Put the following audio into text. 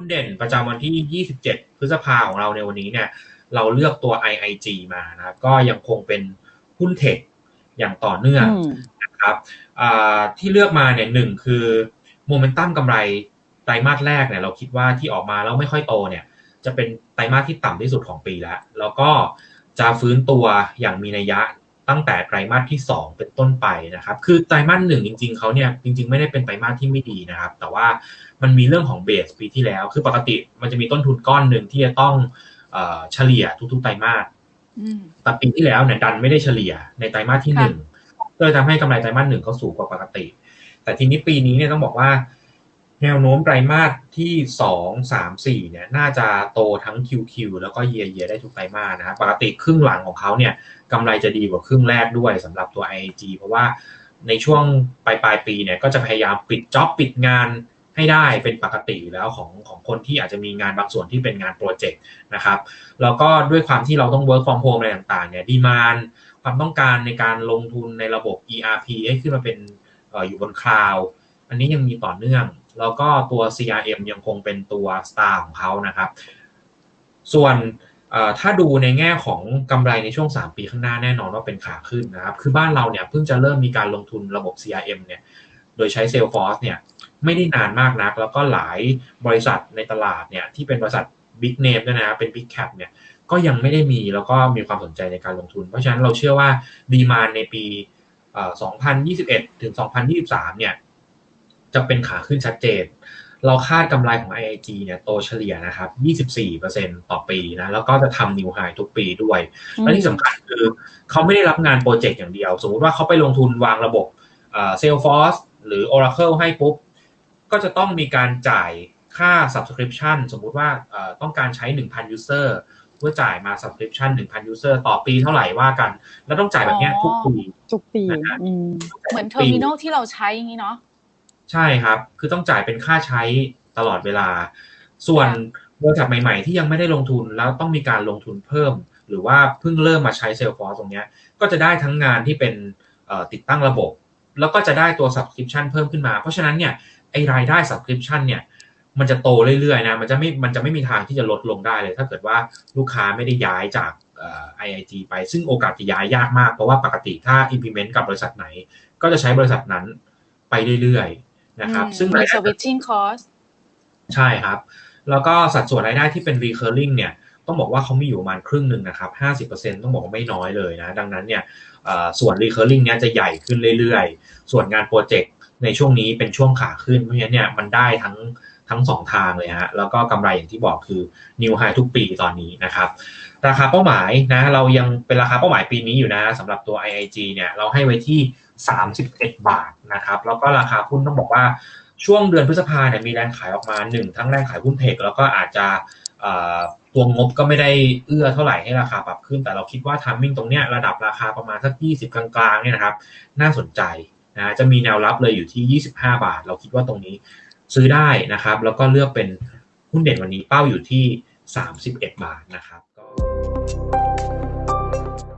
หุ้นเด่นประจำวันที่ 27 พฤษภาของเราในวันนี้เนี่ย เราเลือกตัว IIG มานะครับ ก็ยังคงเป็นหุ้นเทคอย่างต่อเนื่องอืมนะครับอ่าที่เลือกมาเนี่ยหนึ่งคือโมเมนตัมกำไรไตรมาสแรกเนี่ยเราคิดว่าที่ออกมาแล้วไม่ค่อยโตเนี่ย จะเป็นไตรมาสที่ต่ำที่สุดของปีแล้ว แล้วก็จะฟื้นตัวอย่างมีนัยยะ ตั้งแต่ไตรมาสที่ 2 เป็นต้นไปนะครับ คือไตรมาสหนึ่งจริง ๆเขาเนี่ยจริง ๆ ไม่ได้เป็นไตรมาสที่ไม่ดีนะครับ แต่ว่ามันมีเรื่องของเบสปีที่แล้ว คือปกติมันจะมีต้นทุนก้อนหนึ่งที่จะต้องเอ่อเฉลี่ยทุกๆไตรมาสอืมแต่ปีที่แล้วเนี่ยดันไม่ได้เฉลี่ยในไตรมาสที่หค่ะนึ่งก็เลยทำให้กำไรไตรมาสหนึ่งเขาสูงกว่าปกติ แต่ทีนี้ปีนี้เนี่ยต้องบอกว่า แนวโน้มไตรมาสที่สองสามสี่เนี่ยน่าจะโตทั้ง QQ แล้วก็เยียเยียได้ทุกไตรมาสนะครับปกติครึ่งหลังของเขาเนี่ยกำไรจะดีกว่าครึ่งแรกด้วยสำหรับตัว IAG เพราะว่าในช่วงปลายปลายปีเนี่ยก็จะพยายามปิดจ็อบปิดงานให้ได้เป็นปกติแล้วของของคนที่อาจจะมีงานบางส่วนที่เป็นงานโปรเจกต์นะครับแล้วก็ด้วยความที่เราต้อง work from home อะไรต่างๆเนี่ยดีมานความต้องการในการลงทุนในระบบ ERP ให้ขึ้นมาเป็นอออยู่บนคลาวด์อันนี้ยังมีต่อเนื่อง แล้วก็ตัว CRM ยังคงเป็นตัว star ของเขานะครับ ส่วนถ้าดูในแง่ของกำไรในช่วง 3 ปีข้างหน้าแน่นอนว่าเป็นขาขึ้นนะครับ คือบ้านเราเนี่ยเพิ่งจะเริ่มมีการลงทุนระบบ CRM เนี่ย โดยใช้ Salesforce เนี่ยไม่ได้นานมากนัก แล้วก็หลายบริษัทในตลาดเนี่ยที่เป็นบริษัท Big Name ด้วยนะครับเป็น Big Cap เนี่ยก็ยังไม่ได้มีแล้วก็มีความสนใจในการลงทุน เพราะฉะนั้นเราเชื่อว่าดีมานในปีเอ่อ2021 ถึง 2023 เนี่ย จะเป็นขาขึ้นชัดเจน เราคาดกำไรของ IIG เนี่ยโตเฉลี่ยนะครับ 24%ต่อปีนะ แล้วก็จะทำนิวไฮทุกปีด้วย และที่สำคัญคือเขาไม่ได้รับงานโปรเจกต์อย่างเดียว สมมุติว่าเขาไปลงทุนวางระบบเอ่อ Salesforce หรือ Oracle ให้ปุ๊บ ก็จะต้องมีการจ่ายค่า subscription สมมุติว่าเอ่อต้องการใช้ 1,000 user เพื่อจ่ายมา subscription 1,000 user ต่อปีเท่าไหร่ว่ากัน แล้วต้องจ่ายแบบเนี้ยทุกปี ทุกปีนะฮะอืมเหมือนเทอร์มินอลที่เราใช้อย่างนี้เนาะ ใช่ครับ คือต้องจ่ายเป็นค่าใช้ตลอดเวลา ส่วนบริษัทใหม่ ๆ ที่ยังไม่ได้ลงทุนแล้วต้องมีการลงทุนเพิ่ม หรือว่าเพิ่งเริ่มมาใช้ Salesforce ตรงเนี้ยก็จะได้ทั้งงานที่เป็นเอ่อติดตั้งระบบ แล้วก็จะได้ตัว subscription เพิ่มขึ้นมา เพราะฉะนั้นเนี่ยไอรายได้ subscription เนี่ยมันจะโตเรื่อยๆนะมันจะไม่มันจะไม่มีทางที่จะลดลงได้เลย ถ้าเกิดว่าลูกค้าไม่ได้ย้ายจากเอ่อ IIG ไป ซึ่งโอกาสจะย้ายยากมาก เพราะว่าปกติถ้า implement กับบริษัทไหน ก็จะใช้บริษัทนั้นไปเรื่อยๆ นะครับ ซึ่งมีรายได้ switching cost ใช่ครับ แล้วก็สัดส่วนรายได้ที่เป็น recurring เนี่ย ต้องบอกว่าเขามีอยู่ประมาณครึ่งหนึ่งนะครับ 50%ต้องบอกว่าไม่น้อยเลยนะ ดังนั้นเนี่ยเอ่อส่วน recurring เนี่ยจะใหญ่ขึ้นเรื่อยๆ ส่วนงานโปรเจกต์ในช่วงนี้เป็นช่วงขาขึ้น เพราะฉะนั้นเนี่ยมันได้ทั้งทั้งสองทางเลยฮะ แล้วก็กำไรอย่างที่บอกคือ new high ทุกปีตอนนี้นะครับ ราคาเป้าหมายนะ เรายังเป็นราคาเป้าหมายปีนี้อยู่นะสำหรับตัว IIG เนี่ย เราให้ไว้ที่ 31 บาทนะครับ แล้วก็ราคาหุ้นต้องบอกว่าช่วงเดือนพฤษภาเนี่ยมีแรงขายออกมาหนึ่งทั้งแรงขายหุ้นเทคแล้วก็อาจจะตัวงบก็ไม่ได้เอื้อเท่าไหร่ให้ราคาปรับขึ้น แต่เราคิดว่าทามมิ่งตรงเนี้ยระดับราคาประมาณสัก 20 กลางๆเนี่ยนะครับ น่าสนใจนะจะมีแนวรับเลยอยู่ที่ 25 บาท เราคิดว่าตรงนี้ซื้อได้นะครับ แล้วก็เลือกเป็นหุ้นเด่นวันนี้เป้าอยู่ที่ 31 บาทนะครับก็